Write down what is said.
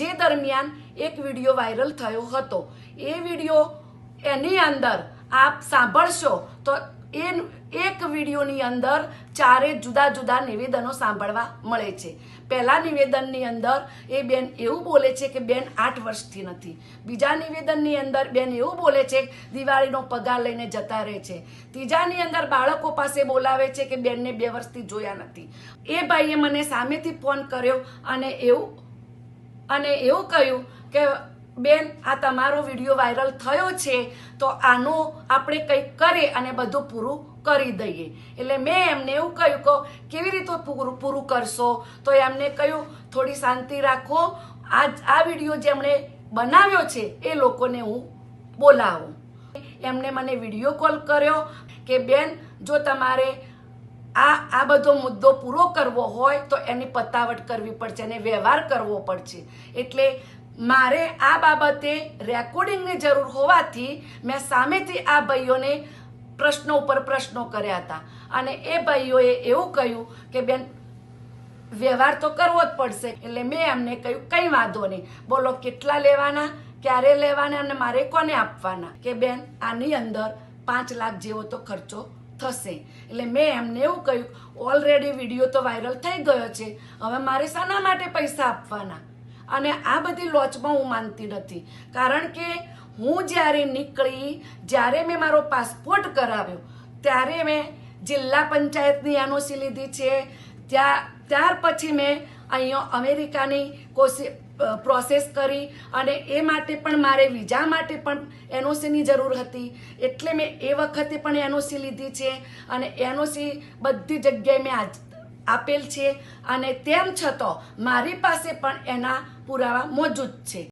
જે દરમિયાન એક વીડિયો વાયરલ થયો હતો. એ વીડિયો એની અંદર આપ સાંભળશો તો એ એક વિડીયોની અંદર ચારે જુદા જુદા નિવેદનો સાંભળવા મળે છે. પહેલા નિવેદનની અંદર એ બેન એવું બોલે છે કે બેન આઠ વર્ષથી નથી. બીજા નિવેદનની અંદર બેન એવું બોલે છે દિવાળીનો પગાર લઈને જતા રહે છે. ત્રીજાની અંદર બાળકો પાસે બોલાવે છે કે બેનને બે વર્ષથી જોયા નથી. એ ભાઈએ મને સામેથી ફોન કર્યો અને એવું અને એવું કહ્યું કે, બેન, આ તમારો વીડિયો વાયરલ થયો છે, તો આનું આપણે કંઈક કરી અને બધું પૂરું કરી દઈએ. એટલે મેં એમને એવું કહ્યું કે, કેવી રીતે પૂરું પૂરું કરશો? તો એમને કહ્યું, થોડી શાંતિ રાખો. આ આ વીડિયો જેમણે બનાવ્યો છે, એ લોકોને હું બોલાવું. એમને મને વીડિયો કોલ કર્યો કે, બેન, જો તમારે આ આ બધો મુદ્દો પૂરો કરવો હોય તો એની પતાવટ કરવી પડશે અને વ્યવહાર કરવો પડશે. એટલે મારે આ બાબતે રેકોર્ડિંગની જરૂર હોવાથી મેં સામેથી આ ભાઈઓને પ્રશ્નો ઉપર પ્રશ્નો કર્યા હતા. અને એ ભાઈઓએ એવું કહ્યું કે, બેન, વ્યવહાર તો કરવો જ પડશે. એટલે મેં એમને કહ્યું, કંઈ વાંધો નહીં. બોલો, કેટલા લેવાના, ક્યારે લેવાના અને મારે કોને આપવાના? કે, બેન, આની અંદર પાંચ લાખ જેવો તો ખર્ચો થશે. એટલે મેં એમને એવું કહ્યું ઓલરેડી વીડિયો તો વાયરલ થઈ ગયો છે. હવે મારે શાના માટે પૈસા આપવાના? અને આ બધી લોચમાં હું માનતી નથી. કારણ કે હું જ્યારે નીકળી, જ્યારે મેં મારો પાસપોર્ટ કરાવ્યો, ત્યારે મેં જિલ્લા પંચાયતની એનઓસી લીધી છે. ત્યાં, ત્યાર પછી મેં અહીંયા અમેરિકાની કોશિ પ્રોસેસ કરી અને એ માટે પણ મારે વિઝા માટે પણ એનઓસીની જરૂર હતી. એટલે મેં એ વખતે પણ એનઓસી લીધી છે અને એનઓસી બધી જગ્યાએ મેં આજ, આપેલ છે અને તેમ છતાં મારી પાસે પણ એના પુરાવા મોજૂદ છે.